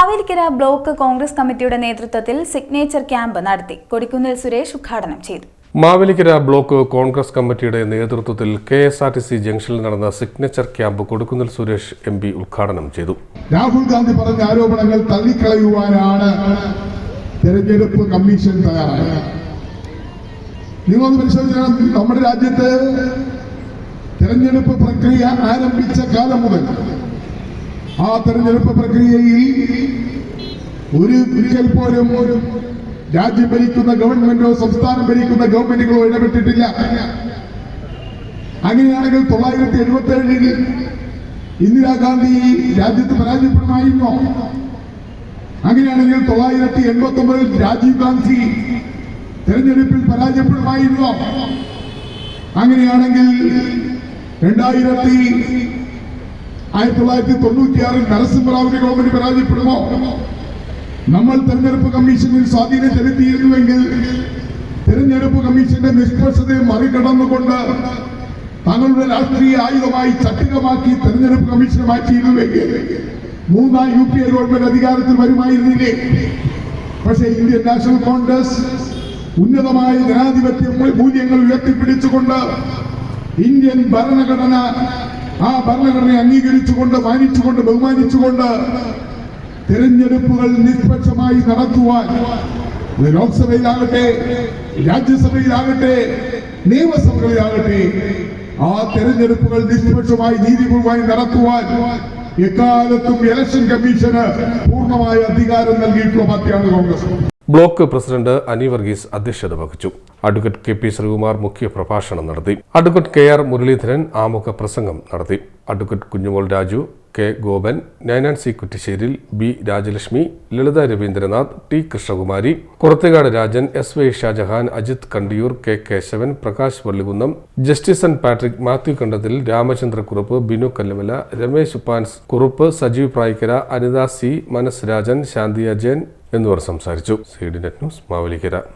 Mavelikkara block Congress കമ്മിറ്റിയുടെ നേതൃത്വത്തിൽ signature camp നടത്തി. കൊടിക്കുന്നിൽ സുരേഷ് ഉദ്ഘാടനം ചെയ്തു. മാവേലിക്കര ബ്ലോക്ക് കോൺഗ്രസ് കമ്മിറ്റിയുടെ നേതൃത്വത്തിൽ K S R T C ജംഗ്ഷനിൽ നടന്ന signature camp Kodikunnil Suresh M P ഉദ്ഘാടനം ചെയ്തു. രാഹുൽ ഗാന്ധി പറഞ്ഞ ആരോപണങ്ങൾ തള്ളിക്കളയുവാനാണ് തെരഞ്ഞെടുപ്പ് കമ്മീഷൻ തയ്യാറായത്. നിങ്ങളൊന്ന് പരിശോധിക്കണം നമ്മുടെ രാജ്യത്ത് തെരഞ്ഞെടുപ്പ് പ്രക്രിയ ആരംഭിച്ച കാലം മുതൽ ആ തെരഞ്ഞെടുപ്പ് പ്രക്രിയയിൽ ഒരു ഒരിക്കൽ പോലും രാജ്യം ഭരിക്കുന്ന ഗവൺമെന്റോ സംസ്ഥാനം ഭരിക്കുന്ന ഗവൺമെന്റുകളോ ഇടപെട്ടിട്ടില്ല. അങ്ങനെയാണെങ്കിൽ തൊള്ളായിരത്തി എഴുപത്തി ഏഴിൽ ഇന്ദിരാഗാന്ധി രാജ്യത്ത് പരാജയപ്പെടുമായിരുന്നോ? അങ്ങനെയാണെങ്കിൽ തൊള്ളായിരത്തി എൺപത്തി ഒമ്പതിൽ രാജീവ് ഗാന്ധി തെരഞ്ഞെടുപ്പിൽ പരാജയപ്പെടുമായിരുന്നോ? അങ്ങനെയാണെങ്കിൽ രണ്ടായിരത്തി ആയിരത്തി തൊള്ളായിരത്തി തൊണ്ണൂറ്റിയാറിൽ നരസിംഹറാവിന്റെ ഗവൺമെന്റ് പരാജയപ്പെടുമോ? നമ്മൾ തെരഞ്ഞെടുപ്പ് കമ്മീഷനിൽ സ്വാധീനം ചെലുത്തിയിരുന്നുവെങ്കിൽ തെരഞ്ഞെടുപ്പ് കമ്മീഷന്റെ നിഷ്പക്ഷതയെ മറികടന്നുകൊണ്ട് തങ്ങളുടെ രാഷ്ട്രീയ ആയുധമായി ചട്ടികമാക്കി തെരഞ്ഞെടുപ്പ് കമ്മീഷനെ മാറ്റിയിരുന്നുവെങ്കിൽ മൂന്നാം യു പി എ ഗവൺമെന്റ് അധികാരത്തിൽ വരുമായിരുന്നില്ലേ? പക്ഷേ ഇന്ത്യൻ നാഷണൽ കോൺഗ്രസ് ഉന്നതമായ ജനാധിപത്യ മൂല്യങ്ങൾ ഉയർത്തിപ്പിടിച്ചുകൊണ്ട് ഇന്ത്യൻ ഭരണഘടന ആ ഭരണഘടനയെ അംഗീകരിച്ചുകൊണ്ട് മാനിച്ചുകൊണ്ട് ബഹുമാനിച്ചുകൊണ്ട് തിരഞ്ഞെടുപ്പുകൾ നിഷ്പക്ഷമായി നടത്തുവാൻ ലോക്സഭയിലാകട്ടെ രാജ്യസഭയിലാകട്ടെ നിയമസഭകളിലാകട്ടെ ആ തെരഞ്ഞെടുപ്പുകൾ നിഷ്പക്ഷമായി നീതിപൂർവമായി നടത്തുവാൻ എക്കാലത്തും ഇലക്ഷൻ കമ്മീഷന് പൂർണമായ അധികാരം നൽകിയിട്ടുള്ള പാർട്ടിയാണ് കോൺഗ്രസ്. ബ്ലോക്ക് പ്രസിഡന്റ് അനി വർഗീസ് അധ്യക്ഷത വഹിച്ചു. അഡ്വക്കേറ്റ് കെ പി ശ്രീകുമാർ മുഖ്യ പ്രഭാഷണം നടത്തി. അഡ്വക്കേറ്റ് കെ ആർ മുരളീധരൻ ആമുഖ പ്രസംഗം നടത്തി. Advocate Kunjumol Raju K Gopan Nayanan C Kuttisseril B Rajalakshmi Lalitha Ravindranath T Krishnakumari Kurathikad Rajan S Y Shajahan Ajith Kandiyoor K Kesavan Prakash Vallikunnam justice N Patrick Mathew Kandathil Ramachandra Kurup Binu Kallamala Ramesh Uppans Kurup Sajeev Prayikkara Anitha C Manas Rajan Shanthi Ajayan എന്നിവർ സംസാരിച്ചു. C D net news Mavelikara.